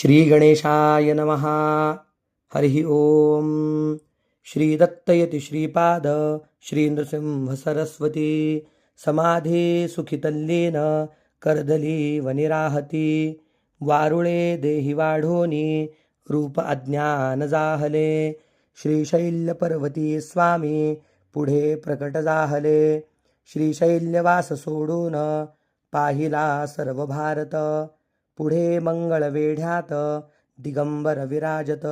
श्रीगणेशाय नमः। हरिः ॐ श्रीदत्तयति श्रीपाद श्रीनृसिंहसरस्वती समाधी सुखितल्लेन कर्दली वनिराहती वारुळे देहि वाढोनी रूप अज्ञान जाहले श्रीशैल्यपर्वती स्वामी पुढे प्रकट जाहले श्रीशैल्यवास सोडून पाहिला सर्व भारत पुढे मंगळवेढ्यात दिगंबर विराजत.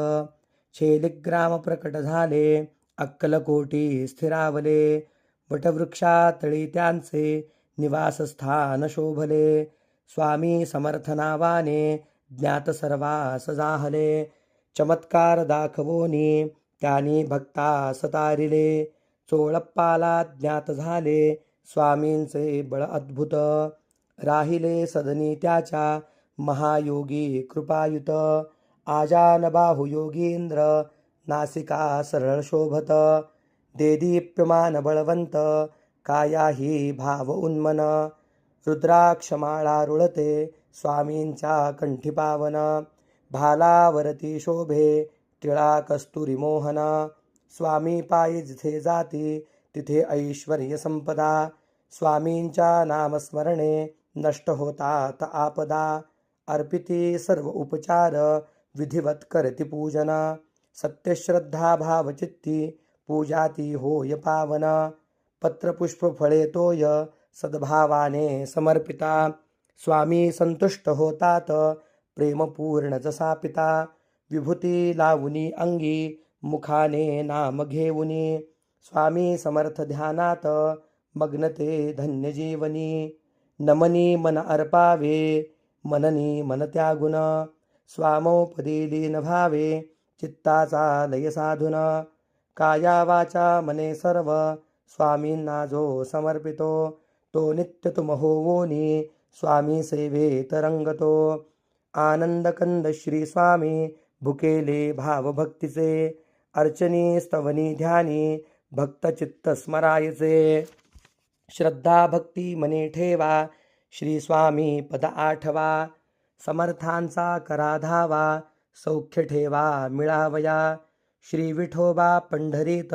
छेलिग्राम प्रकट झाले अक्कलकोटी स्थिरावले. वटवृक्षातळी त्यांचे निवासस्थान शोभले. स्वामी समर्थनावाने ज्ञात सर्वास जाहले. चमत्कार दाखवोनी त्यांनी भक्ता सतारिले चोळप्पाला ज्ञात झाले स्वामींचे बळ अद्भुत. राहिले सदनी त्याच्या महायोगी कृपायुत। आजान योगींद्र नासिका सरळ शोभत। देदीप्यमान बळवंत काया ही भाव उन्मन। रुद्राक्षमाळा रुळते स्वामींच्या कंठी पावन। भालावरती शोभे टिळा कस्तुरी मोहन। स्वामी पायी जिथे जाती तिथे ऐश्वर्य संपदा। स्वामींच्या नामस्मरणे नष्ट होतात आपदा। अर्पिते सर्व उपचार विधिवत करती पूजन सत्यश्रद्धा भावचित्ती पूजाती होय पावन पत्रपुष्प फळे तोय सद्भावाने समर्पिता स्वामी संतुष्ट होतात प्रेमपूर्ण जसा पिता विभूती लावुनी अंगी मुखाने नाम घेऊनी स्वामी समर्थ ध्यानात मग्नते धन्यजीवनी नमनी मन अर्पावे मननी मनत्यागुन त्यागुण स्वामोपदी भावे चित्ताचा लय कायावाचा काया वाचा मने सर्व स्वामींना जो समर्पितो तो नित्य तुम होवोनी स्वामी सेवे तरंगतो आनंदकंद श्री स्वामी भुकेले भावभक्तीचे। अर्चनी स्तवनी ध्यानी भक्तचित्त स्मरायचे। श्रद्धा भक्ती मने ठेवा श्री स्वामी पद आठवा समर्थांचा करा धावा सौख्य ठेवा मिळावया. श्री विठोबा पंढरीत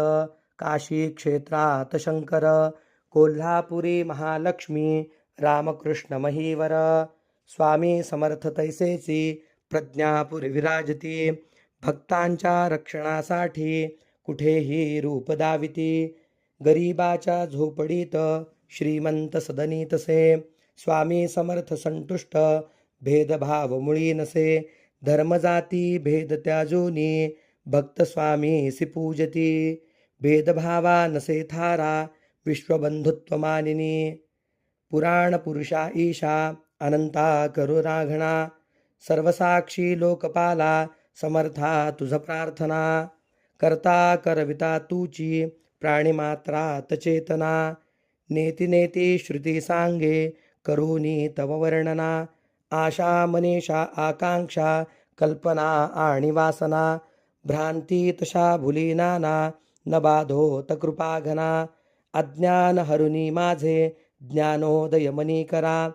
काशी क्षेत्रात शंकर कोल्हापुरी महालक्ष्मी रामकृष्ण महीवर. स्वामी समर्थ तैसेची प्रज्ञापुरी विराजती भक्तांच्या रक्षणासाठी कुठेही रूप दाविती. गरीबाच्या झोपडीत श्रीमंत सदनी तसे स्वामी समर्थ संतुष्ट भेदभाव मुळी नसे धर्मजाती भेद त्याजोनी भक्त स्वामीसी पूजती भेदभावा नसे थारा विश्वबंधुत्व मानिनी पुराण पुरुषा ईशा अनंता करुराघणा सर्वसाक्षी लोकपाला समर्था तुझ प्रार्थना करता करविता तूची प्राणिमात्रात चेतना नेती नेती श्रुती सांगे करुनी तव वर्णना। आशा मनीषा आकांक्षा कल्पना आणि वासना भ्रांती तशा भुली नाना। न बाधोत कृपाघना अज्ञान हरुनी माझे। ज्ञानोदय मनी करा।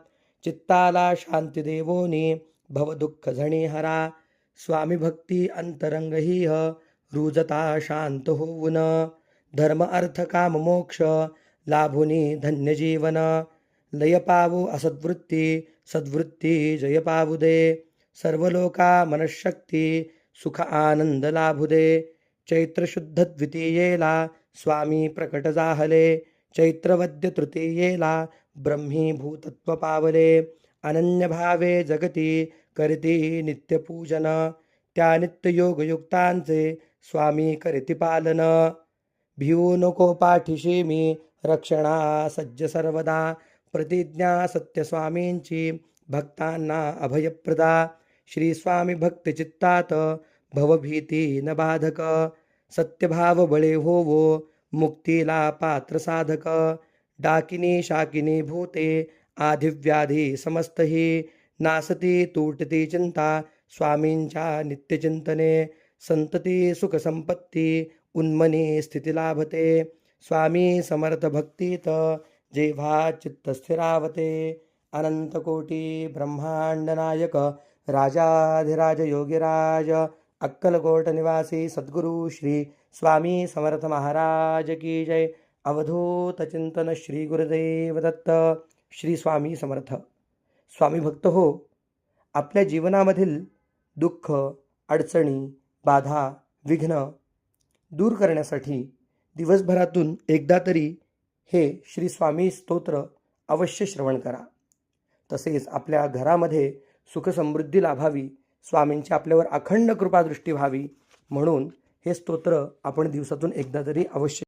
चित्ताला शांती देवोनी। भवदुःख झणी हरा। स्वामी भक्ती अंतरंगहीह रुजता शांत होऊन। धर्म अर्थ काम मोक्ष। लाभुनी धन्य जीवन। लय पावो असद्वृत्ती सद्वृत्ती जय पावू दे सर्व लोका मनशक्ती सुख आनंद लाभू दे द्वितीयेला स्वामी प्रकट जाहले चैत्रवद्य तृतीयेला ब्रह्मीभूतत्व पावले अनन्य भावे जगती करती नित्यपूजन। त्या नित्ययोगयुक्तांचे स्वामी करती पालन। भिवू नको पाठीशी मी रक्षणा सज्ज सर्वदा। प्रतिज्ञा सत्यस्वामींची भक्तांना अभयप्रदा. श्री स्वामी भक्तचित्तात भवभीती न बाधक. सत्यभाव बळे होवो मुक्तीला पात्र साधक. डाकिनी शाकिनी भूते आधिव्याधी समस्तही. नासती तुटती चिंता स्वामींच्या नित्यचिंतने. संतती सुखसंपत्ती उन्मनी स्थिती लाभते. स्वामी समर्थ भक्तीत जेव्हा चित्त स्थिरावते अनंतकोटी ब्रह्मांडनायक राजाधिराज योगीराज अक्कलकोट निवासी सद्गुरु श्री स्वामी समर्थ महाराज की जय। अवधूत चिंतन श्री गुरुदेव दत्त श्री स्वामी समर्थ। स्वामी भक्त हो आपल्या जीवनामधील दुःख अडचणी बाधा विघ्न दूर करण्यासाठी दिवसभरातून एकदा तरी हे श्री स्वामी स्तोत्र अवश्य श्रवण करा. तसेच आपल्या घरामध्ये सुखसमृद्धी लाभावी स्वामींची आपल्यावर अखंड कृपादृष्टी व्हावी म्हणून हे स्तोत्र आपण दिवसातून एकदा तरी अवश्य